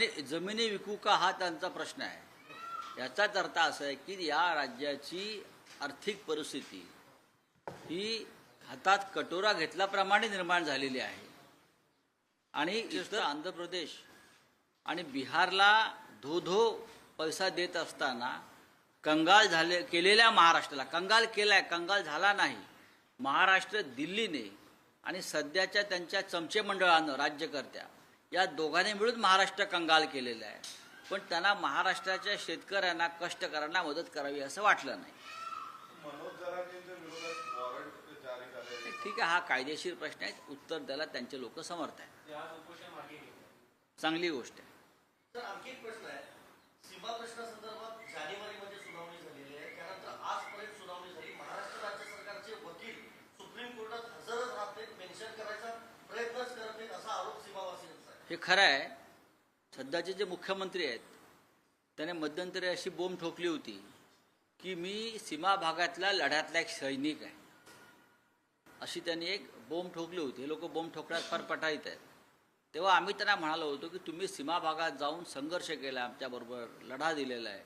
जमिनी विकू का हा त्यांचा प्रश्न आहे. याचाच अर्थ असा आहे की या राज्याची आर्थिक परिस्थिती ही हातात कटोरा घेतल्याप्रमाणे निर्माण झालेली आहे. आणि इतर आंध्र प्रदेश आणि बिहारला धो धो पैसा देत असताना कंगाल झाले केलेल्या महाराष्ट्राला कंगाल केलाय कंगाल झाला नाही. महाराष्ट्र दिल्लीने आणि सध्याच्या त्यांच्या चमचे मंडळानं राज्यकर्त्या या दोघांनी मिळून महाराष्ट्र कंगाल केलेलं आहे. पण त्यांना महाराष्ट्राच्या शेतकऱ्यांना कष्टकऱ्यांना मदत करावी असं वाटलं नाही. हे ठीक आहे हा कायदेशीर प्रश्न आहे. उत्तर द्यायला त्यांचे लोक समर्थ आहेत. घेतलं. चांगली गोष्ट आहे तर आणखी एक प्रश्न आहे सीमा प्रश्नासंदर्भात जानेवारीमध्ये सुनावणी झालेली आहे त्यानंतर आजपर्यंत सुनावणी झाली महाराष्ट्र राज्य सरकारचे वकील सुप्रीम कोर्टात हजरच राहत नाहीत मेन्शन करायचा प्रयत्नच करत नाहीत असा आरोप सीमावासींचा आहे हे खरं आहे. सध्याचे जे मुख्यमंत्री आहेत त्याने मध्यंतरी अशी बोंब ठोकली होती की मी सीमा भागातल्या लढ्यातला एक सैनिक आहे. अशी त्यांनी एक बोंब ठोकली होती. हे लोक बोंब ठोकण्यात फार पटाईत आहेत. तेव्हा आम्ही त्यांना म्हणालो होतो की तुम्ही सीमा भागात जाऊन संघर्ष केला आमच्याबरोबर लढा दिलेला आहे.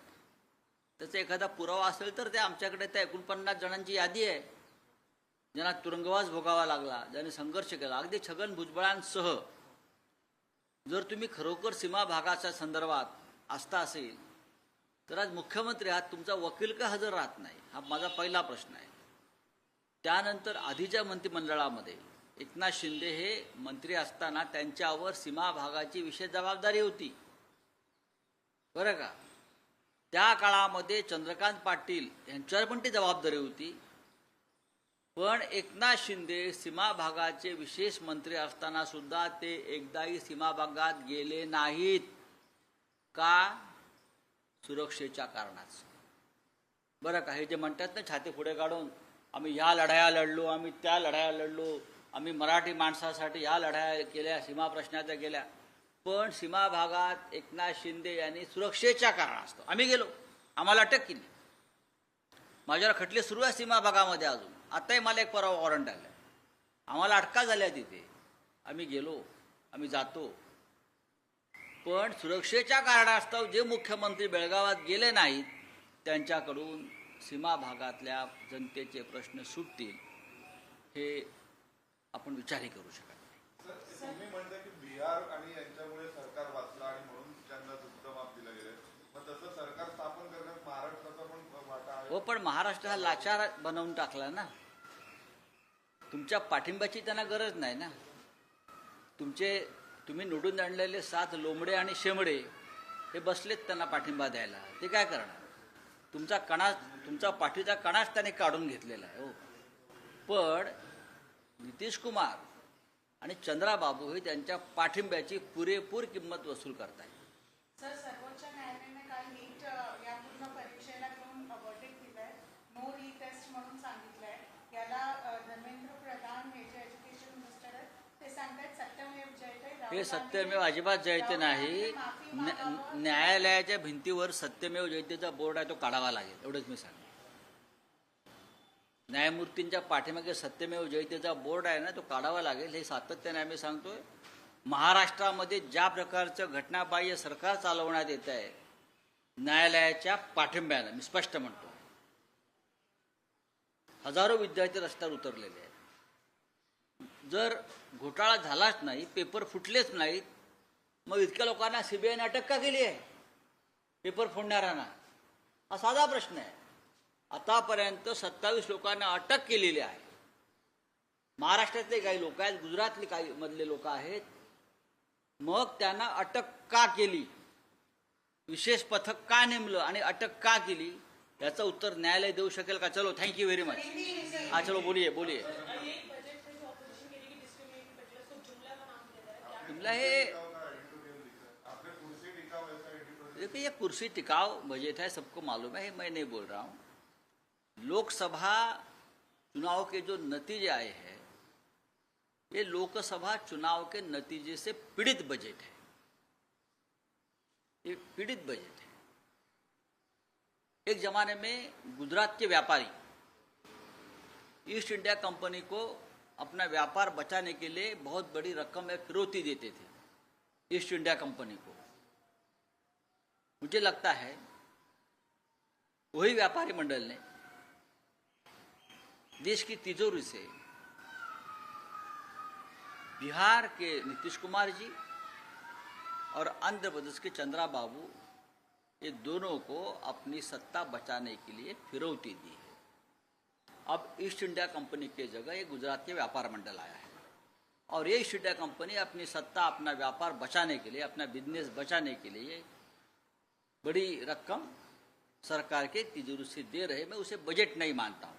त्याचा एखादा पुरावा असेल तर ते आमच्याकडे त्या एकोणपन्नास जणांची यादी आहे. ज्यांना तुरुंगवास भोगावा लागला ज्यांनी संघर्ष केला. अगदी छगन भुजबळांसह जर तुम्ही खरोखर सीमा भागाच्या संदर्भात आस्था असेल तर आज मुख्यमंत्री हा तुमचा वकील का हजर राहत नाही? हा माझा पहिला प्रश्न आहे. त्यानंतर आधीच्या मंत्रिमंडळामध्ये एकनाथ शिंदे हे मंत्री असताना त्यांच्यावर सीमा भागाची विशेष जबाबदारी होती. बरं का? त्या काळामध्ये चंद्रकांत पाटील यांच्यावर पण ती जबाबदारी होती. पण एकनाथ शिंदे सीमा भागाचे विशेष मंत्री असताना सुद्धा ते एकदाही सीमा भागात गेले नाहीत. का? सुरक्षेच्या कारणाच. बरं का? हे जे म्हणतात ना छाती पुढे काढून आम्ही ह्या लढाया लढलो आम्ही त्या लढाया लढलो आम्ही मराठी माणसासाठी ह्या लढाया केल्या सीमा प्रश्नाच्या केल्या. पण सीमा भागात एकनाथ शिंदे यांनी सुरक्षेच्या कारणास्तव आम्ही गेलो. आम्हाला अटक केली. माझ्यावर खटले सुरू आहे सीमा भागामध्ये अजून. आताही मला एक परवा वॉरंट आलं. आम्हाला अटका झाल्या तिथे. आम्ही गेलो आम्ही जातो. पण सुरक्षेच्या कारणास्तव जे मुख्यमंत्री बेळगावात गेले नाहीत त्यांच्याकडून सीमा भागातल्या जनतेचे प्रश्न सुटतील हे आपण विचारही करू शकत नाही सर तुम्ही म्हणता की बिहार आणि यांच्यामुळे सरकार वाचलं आणि म्हणून त्यांना दुग्धमाप दिलं गेलं मग तसं सरकार स्थापन करण्यात महाराष्ट्राचा पण वाटा आहे हो पण महाराष्ट्र हा लाचार बनवून टाकला ना. तुमच्या पाठिंब्याची त्यांना गरज नाही ना. तुमचे तुम्ही निवडून आणलेले सात लोंबडे आणि शेमडे हे बसलेत त्यांना पाठिंबा द्यायला. ते काय करणार? तुमचा कणा तुमचा पाठीचा कणाच त्याने काढून घेतलेला आहे हो. पण नितीश कुमार आणि चंद्राबाबू हे त्यांच्या पाठिंब्याची पुरेपूर किंमत वसूल करतायत. हे सत्यमेव अजिबात जयते नाही. न्यायालयाच्या भिंतीवर सत्यमेव जयतेचा बोर्ड आहे तो काढावा लागेल एवढंच मी सांगेन. न्यायमूर्तींच्या पाठीमागे सत्यमेव जयतेचा बोर्ड आहे ना तो काढावा लागेल हे सातत्याने आम्ही सांगतोय. महाराष्ट्रामध्ये ज्या प्रकारचं घटनाबाह्य सरकार चालवण्यात येत आहे न्यायालयाच्या पाठिंब्यानं मी स्पष्ट म्हणतो. हजारो विद्यार्थी रस्त्यावर उतरलेले आहेत. जर घोटाळा झालाच नाही पेपर फुटलेच नाहीत मग इतक्या लोकांना सीबीआयने अटक का केली आहे? पेपर फोडणाऱ्यांना? हा साधा प्रश्न आहे. आतापर्यंत सत्तावीस लोकांना अटक केलेली आहे. महाराष्ट्रातले काही लोक आहेत गुजरातले काही मधले लोक आहेत. मग त्यांना अटक का केली? विशेष पथक का नेमलं आणि अटक का केली? याचं उत्तर न्यायालय देऊ शकेल का? चलो थँक्यू व्हेरी मच हा चलो बोलिये बोलिये. हे एडिटोरियल देखिए ये कुर्सी टिकाव बजट है, सबको मालूम है, मैं नहीं बोल रहा हूँ। लोकसभा चुनाव के जो नतीजे आए हैं, ये लोकसभा चुनाव के नतीजे से पीड़ित बजट है। ये पीड़ित बजट है। एक जमाने में गुजरात के व्यापारी, ईस्ट इंडिया कंपनी को अपना व्यापार बचाने के लिए बहुत बड़ी रकम में फिरौती देते थे ईस्ट इंडिया कंपनी को। मुझे लगता है वही व्यापारी मंडल ने देश की तिजोरी से बिहार के नीतीश कुमार जी और आंध्र प्रदेश के चंद्रा बाबू, ये दोनों को अपनी सत्ता बचाने के लिए फिरौती दी है। अब ईस्ट इंडिया कंपनी के जगह ये गुजरात के व्यापार मंडल आया है। और ये ईस्ट इंडिया कंपनी अपनी सत्ता, अपना व्यापार बचाने के लिए, अपना बिज़नेस बचाने के लिए बड़ी रकम सरकार के तिजोरी से दे रहे मैं उसे बजट नहीं मानता हूँ।